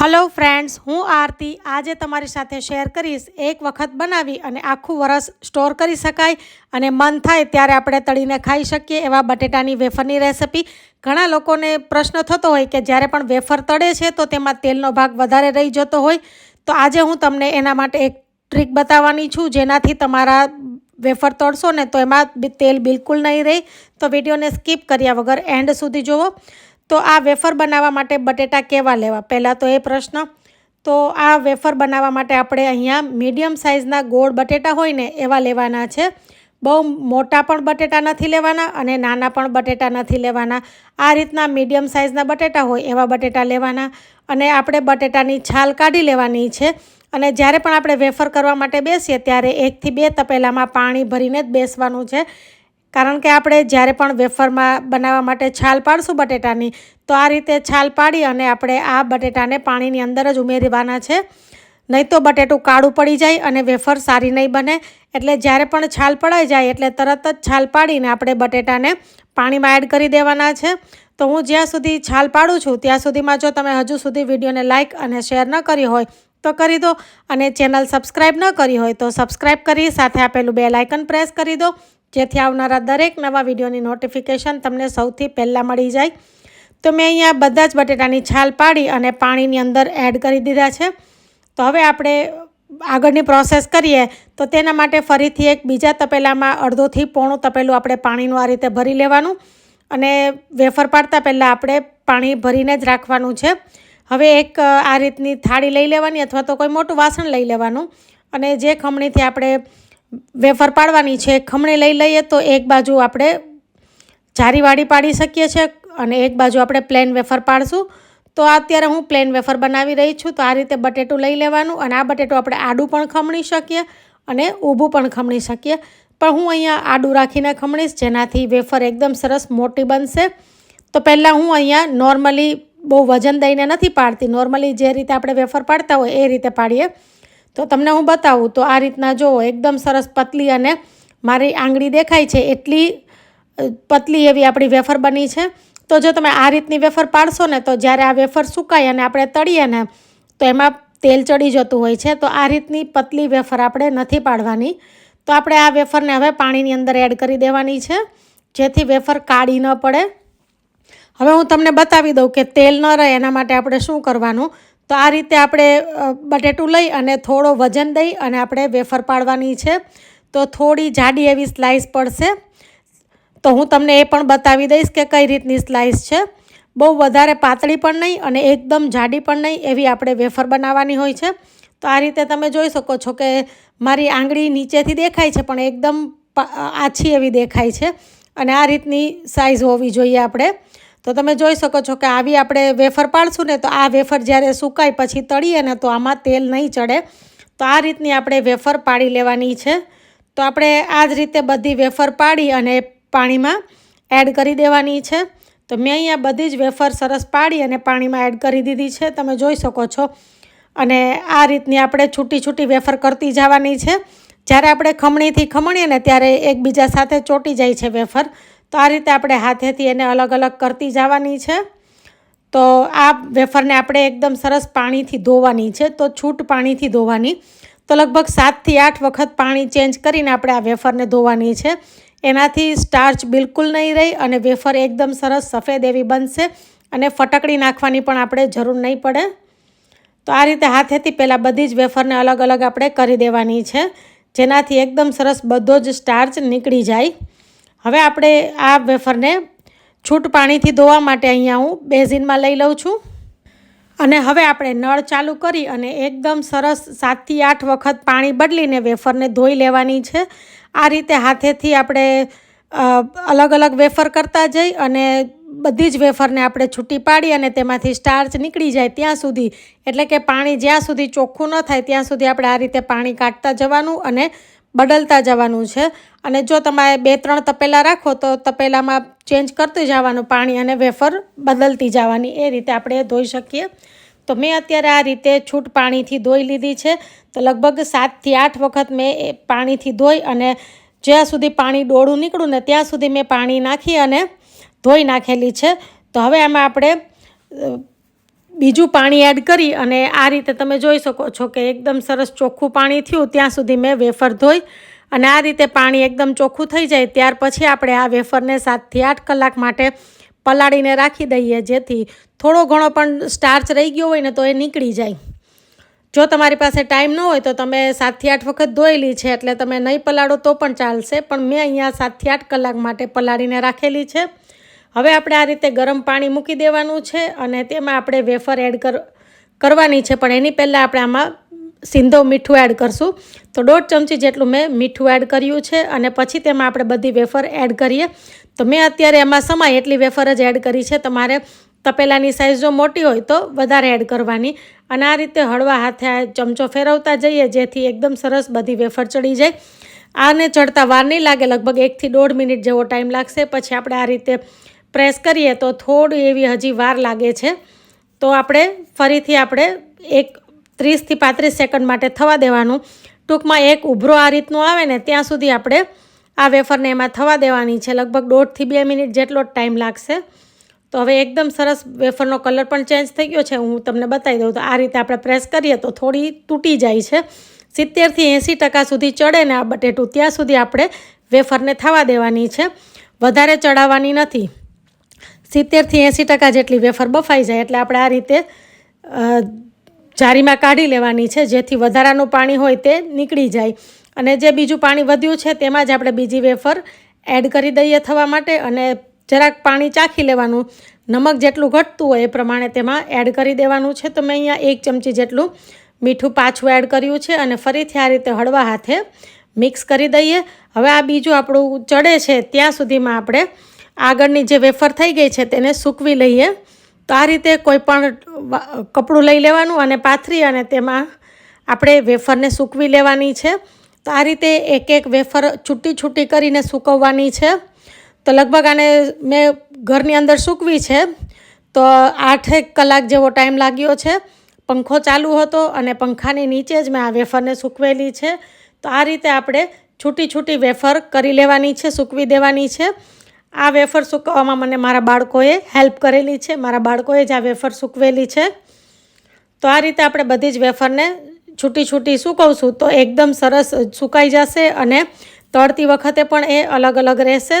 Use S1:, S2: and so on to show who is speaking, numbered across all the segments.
S1: Hello friends હું આરતી. આજે તમારી સાથે શેર કરીશ. એક વખત બનાવી અને આખું વરસ સ્ટોર કરી શકાય અને મન થાય ત્યારે આપણે તળીને ખાઈ શકીએ એવા બટેટાની વેફરની રેસિપી ઘણા લોકોને પ્રશ્ન થતો હોય કે જ્યારે પણ વેફર તળે છે તો તેમાં તેલનો ભાગ વધારે રહી જતો હોય. તો આજે હું તમને એના માટે એક ટ્રીક બતાવવાની છું. જેનાથી તમારા વેફર તળશો ને તો એમાં તેલ બિલકુલ નહીં રહે. તો વિડીયોને સ્કીપ કર્યા વગર એન્ડ સુધી જુઓ તો આ વેફર બનાવવા માટે બટેટા કેવા લેવા? પહેલાં તો એ પ્રશ્ન. તો આ વેફર બનાવવા માટે આપણે અહીંયા મીડિયમ સાઇઝના ગોળ બટેટા હોય ને, એવા લેવાના છે. બહુ મોટા પણ બટેટા નથી લેવાના અને નાના પણ બટેટા નથી લેવાના. આ રીતના મીડિયમ સાઇઝના બટેટા હોય એવા બટેટા લેવાના અને આપણે બટેટાની છાલ કાઢી લેવાની છે. અને જ્યારે પણ આપણે વેફર કરવા માટે બેસીએ, ત્યારે એકથી બે તપેલામાં પાણી ભરીને જ બેસવાનું છે. કારણ કે આપણે જ્યારે પણ વેફરમાં બનાવવા માટે છાલ પાડશું બટેટાની, તો આ રીતે છાલ પાડી અને આપણે આ બટેટાને પાણીની અંદર જ ઉમેરવાના છે. નહીં તો બટેટું કાળું પડી જાય અને વેફર સારી નહીં બને. એટલે જ્યારે પણ છાલ પડાઈ જાય એટલે તરત જ છાલ પાડીને આપણે બટેટાને પાણીમાં એડ કરી દેવાના છે. તો હું જ્યાં સુધી છાલ પાડું છું ત્યાં સુધીમાં જો તમે હજુ સુધી વિડીયોને લાઇક અને શેર ન કરી હોય તો કરી દો અને ચેનલ સબસ્ક્રાઈબ ન કરી હોય તો સબસ્ક્રાઈબ કરી, સાથે આપેલું બે લાઇકન પ્રેસ કરી દો, જેથી આવનારા દરેક નવા વિડીયોની નોટિફિકેશન તમને સૌથી પહેલાં મળી જાય. તો મેં અહીંયા બધા જ બટેટાની છાલ પાડી અને પાણીની અંદર એડ કરી દીધા છે. તો હવે આપણે આગળની પ્રોસેસ કરીએ. તો તેના માટે ફરીથી એક બીજા તપેલામાં અડધોથી પોણું તપેલું આપણે પાણીનું આ રીતે ભરી લેવાનું અને વેફર પાડતા પહેલાં આપણે પાણી ભરીને જ રાખવાનું છે. હવે એક આ રીતની થાળી લઈ લેવાની અથવા તો કોઈ મોટું વાસણ લઈ લેવાનું. અને જે ખમણીથી આપણે વેફર પાડવાની છે ખમણી લઈ લઈએ તો એક બાજુ આપણે જારીવાળી પાડી શકીએ છીએ અને એક બાજુ આપણે પ્લેન વેફર પાડશું. તો અત્યારે હું પ્લેન વેફર બનાવી રહી છું, તો આ રીતે બટેટું લઈ લેવાનું અને આ બટેટું આપણે આડું પણ ખમણી શકીએ અને ઊભું પણ ખમણી શકીએ. પણ હું અહીંયા આડું રાખીને ખમણીશ, જેનાથી વેફર એકદમ સરસ મોટી બનશે. તો પહેલાં હું અહીંયા નોર્મલી બહુ વજન દઈને નથી પાડતી. નોર્મલી જે રીતે આપણે વેફર પાડતા હોય એ રીતે પાડીએ. તો તમને હું બતાવું તો આ રીતના જુઓ એકદમ સરસ પતલી અને મારી આંગળી દેખાય છે એટલી પતલી એવી આપણી વેફર બની છે. તો જો તમે આ રીતની વેફર પાડશો ને તો જ્યારે આ વેફર સુકાય અને આપણે તળીએ ને, તો એમાં તેલ ચડી જતું હોય છે. તો આ રીતની પતલી વેફર આપણે નથી પાડવાની. તો આપણે આ વેફરને હવે પાણીની અંદર એડ કરી દેવાની છે, જેથી વેફર કાળી ન પડે. હવે હું તમને બતાવી દઉં કે તેલ ન રહે એના માટે આપણે શું કરવાનું? તો આ રીતે આપણે બટેટું લઈ અને થોડો વજન દઈ અને આપણે વેફર પાડવાની છે. તો થોડી જાડી એવી સ્લાઇસ પડશે. તો હું તમને એ પણ બતાવી દઈશ કે કઈ રીતની સ્લાઇસ છે. બહુ વધારે પાતળી પણ નહીં અને એકદમ જાડી પણ નહીં એવી આપણે વેફર બનાવવાની હોય છે. તો આ રીતે તમે જોઈ શકો છો કે મારી આંગળી નીચેથી દેખાય છે, પણ એકદમ આછી એવી દેખાય છે. અને આ રીતની સાઇઝ હોવી જોઈએ આપણે. તો તમે જોઈ શકો છો કે આવી આપણે વેફર પાડશું ને તો આ વેફર જ્યારે સુકાય પછી તળીએ ને તો આમાં તેલ નહીં ચડે. તો આ રીતની આપણે વેફર પાડી લેવાની છે. તો આપણે આ જ રીતે બધી વેફર પાડી અને પાણીમાં એડ કરી દેવાની છે. તો મેં અહીંયા બધી જ વેફર સરસ પાડી અને પાણીમાં એડ કરી દીધી છે. તમે જોઈ શકો છો. અને આ રીતની આપણે છૂટી છૂટી વેફર કરતી જવાની છે. જ્યારે આપણે ખમણીથી ખમણીએ ને ત્યારે એકબીજા સાથે ચોટી જાય છે વેફર. તો આ રીતે આપણે હાથેથી એને અલગ અલગ કરતી જવાની છે. તો આ વેફરને આપણે એકદમ સરસ પાણીથી ધોવાની છે. તો છૂટ પાણીથી ધોવાની. તો લગભગ સાતથી આઠ વખત પાણી ચેન્જ કરીને આપણે આ વેફરને ધોવાની છે. એનાથી સ્ટાર્ચ બિલકુલ નહીં રહી અને વેફર એકદમ સરસ સફેદ એવી બનશે અને ફટકડી નાખવાની પણ આપણે જરૂર નહીં પડે. તો આ રીતે હાથેથી પહેલાં બધી જ વેફરને અલગ અલગ આપણે કરી દેવાની છે. જેનાથી એકદમ સરસ બધો જ સ્ટાર્ચ નીકળી જાય. હવે આપણે આ વેફરને છૂટ પાણીથી ધોવા માટે અહીંયા હું બેઝિનમાં લઈ લઉં છું. અને હવે આપણે નળ ચાલુ કરી અને એકદમ સરસ સાતથી આઠ વખત પાણી બદલીને વેફરને ધોઈ લેવાની છે. આ રીતે હાથેથી આપણે અલગ અલગ વેફર કરતા જઈ અને બધી જ વેફરને આપણે છૂટી પાડી અને તેમાંથી સ્ટાર્ચ નીકળી જાય ત્યાં સુધી. એટલે કે પાણી જ્યાં સુધી ચોખ્ખું ન થાય ત્યાં સુધી આપણે આ રીતે પાણી કાઢતા જવાનું અને બદલતા જવાનું છે. અને જો તમારે બે, ત્રણ તપેલા રાખો, તો તપેલામાં ચેન્જ કરતું જવાનું પાણી અને વેફર બદલતી જવાની. એ રીતે આપણે ધોઈ શકીએ. તો મેં અત્યારે આ રીતે છૂટ પાણીથી ધોઈ લીધી છે. તો લગભગ સાતથી આઠ વખત મેં એ પાણીથી ધોઈ અને જ્યાં સુધી પાણી ડોળું નીકળું ને ત્યાં સુધી મેં પાણી નાખી અને ધોઈ નાખેલી છે. તો હવે આમાં આપણે બીજું પાણી એડ કરી અને આ રીતે તમે જોઈ શકો છો કે એકદમ સરસ ચોખ્ખું પાણી થયું. ત્યાં સુધી મેં વેફર ધોઈ અને આ રીતે પાણી એકદમ ચોખ્ખું થઈ જાય ત્યાર પછી આપણે આ વેફરને સાતથી આઠ કલાક માટે પલાળીને રાખી દઈએ, જેથી થોડો ઘણો પણ સ્ટાર્ચ રહી ગયો હોય ને તો એ નીકળી જાય. જો તમારી પાસે ટાઈમ ન હોય તો તમે સાતથી આઠ વખત ધોયેલી છે એટલે તમે નહીં પલાળો તો પણ ચાલશે, પણ મેં અહીંયા સાતથી આઠ કલાક માટે પલાળીને રાખેલી છે. હવે આપણે આ રીતે ગરમ પાણી મૂકી દેવાનું છે અને તેમાં આપણે વેફર એડ કર, કરવાની છે. પણ એની પહેલાં આપણે આમાં સિંધો મીઠું એડ કરશું. તો દોઢ ચમચી જેટલું મેં મીઠું એડ કર્યું છે અને પછી તેમાં આપણે બધી વેફર એડ કરીએ. તો મેં અત્યારે એમાં સમાય એટલી વેફર જ એડ કરી છે. તમારે તપેલાની સાઇઝ જો મોટી હોય તો વધારે એડ કરવાની. અને આ રીતે હળવા હાથે આ ચમચો ફેરવતા જઈએ જેથી એકદમ સરસ બધી વેફર ચડી જાય. આને ચડતા વાર નહીં લાગે, લગભગ એકથી દોઢ મિનિટ જેવો ટાઈમ લાગશે. પછી આપણે આ રીતે પ્રેસ કરીએ તો થોડી એવી હજી વાર લાગે છે. તો આપણે ફરીથી આપણે એક ત્રીસથી પાંત્રીસ સેકન્ડ માટે થવા દેવાનું. ટૂંકમાં એક ઉભરો આ રીતનું આવે ને ત્યાં સુધી આપણે આ વેફરને એમાં થવા દેવાની છે. લગભગ દોઢથી બે મિનિટ જેટલો જ ટાઈમ લાગશે. તો હવે એકદમ સરસ વેફરનો કલર પણ ચેન્જ થઈ ગયો છે. હું તમને બતાવી દઉં તો આ રીતે આપણે પ્રેસ કરીએ તો થોડી તૂટી જાય છે. સિત્તેરથી એંસી ટકા સુધી ચડે ને આ બટેટું ત્યાં સુધી આપણે વેફરને થવા દેવાની છે. વધારે ચડાવવાની નથી. સિત્તેરથી એંસી ટકા જેટલી વેફર બફાઈ જાય એટલે આપણે આ રીતે જારીમાં કાઢી લેવાની છે જેથી વધારાનું પાણી હોય તે નીકળી જાય. અને જે બીજું પાણી વધ્યું છે તેમાં જ આપણે બીજી વેફર એડ કરી દઈએ થવા માટે અને જરાક પાણી ચાખી લેવાનું. નમક જેટલું ઘટતું હોય એ પ્રમાણે તેમાં એડ કરી દેવાનું છે. તો મેં અહીંયા એક ચમચી જેટલું મીઠું પાછું એડ કર્યું છે અને ફરીથી આ રીતે હળવા હાથે મિક્સ કરી દઈએ. હવે આ બીજું આપણું ચડે છે ત્યાં સુધીમાં આપણે આગળની જે વેફર થઈ ગઈ છે તેને સૂકવી લઈએ. તો આ રીતે કોઈ પણ કપડું લઈ લેવાનું અને પાથરી અને તેમાં આપણે વેફરને સૂકવી લેવાની છે. તો આ રીતે એક એક વેફર છૂટી છૂટી કરીને સૂકવવાની છે. તો લગભગ આને મેં ઘરની અંદર સૂકવી છે. તો આઠેક કલાક જેવો ટાઈમ લાગ્યો છે. પંખો ચાલુ હતો અને પંખાની નીચે જ મેં આ વેફરને સૂકવેલી છે. તો આ રીતે આપણે છૂટી છૂટી વેફર કરી લેવાની છે, સૂકવી દેવાની છે. આ વેફર સૂકવવામાં મને મારા બાળકોએ હેલ્પ કરેલી છે. મારા બાળકોએ જ આ વેફર સૂકવેલી છે. તો આ રીતે આપણે બધી જ વેફરને છૂટી છૂટી સૂકવશું તો એકદમ સરસ સુકાઈ જશે અને તળતી વખતે પણ એ અલગ અલગ રહેશે.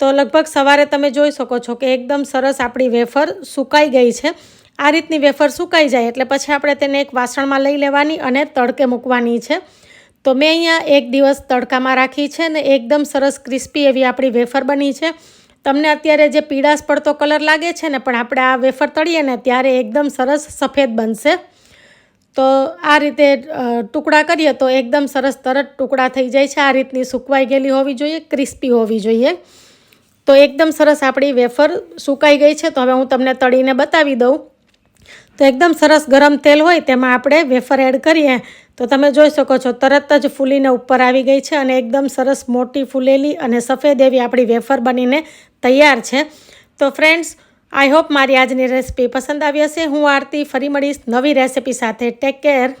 S1: તો લગભગ સવારે તમે જોઈ શકો છો કે એકદમ સરસ આપણી વેફર સુકાઈ ગઈ છે. આ રીતની વેફર સુકાઈ જાય એટલે પછી આપણે તેને એક વાસણમાં લઈ લેવાની અને તડકે મૂકવાની છે. તો મેં અહીંયા એક દિવસ તડકામાં રાખી છે ને એકદમ સરસ ક્રિસ્પી એવી આપણી વેફર બની છે. તમને અત્યારે જે પીળાશ પડતો કલર લાગે છે ને, પણ આપણે આ વેફર તળીએ ને ત્યારે એકદમ સરસ સફેદ બનશે. તો આ રીતે ટુકડા કરીએ તો એકદમ સરસ તરત ટુકડા થઈ જાય છે. આ રીતની સુકવાઈ ગયેલી હોવી જોઈએ, ક્રિસ્પી હોવી જોઈએ. તો એકદમ સરસ આપણી વેફર સુકાઈ ગઈ છે. તો હવે હું તમને તળીને બતાવી દઉં. તો એકદમ સરસ ગરમ તેલ હોય તેમાં આપણે વેફર એડ કરીએ. તો તમે જોઈ શકો છો, તરત જ ફૂલીને ઉપર આવી ગઈ છે અને એકદમ સરસ મોટી ફૂલેલી અને સફેદ એવી આપણી વેફર બનીને તૈયાર છે. તો ફ્રેન્ડ્સ, આઈ હોપ મારી આજની રેસીપી પસંદ આવી હશે. હું આરતી ફરી મળીશ નવી રેસીપી સાથે. Take care.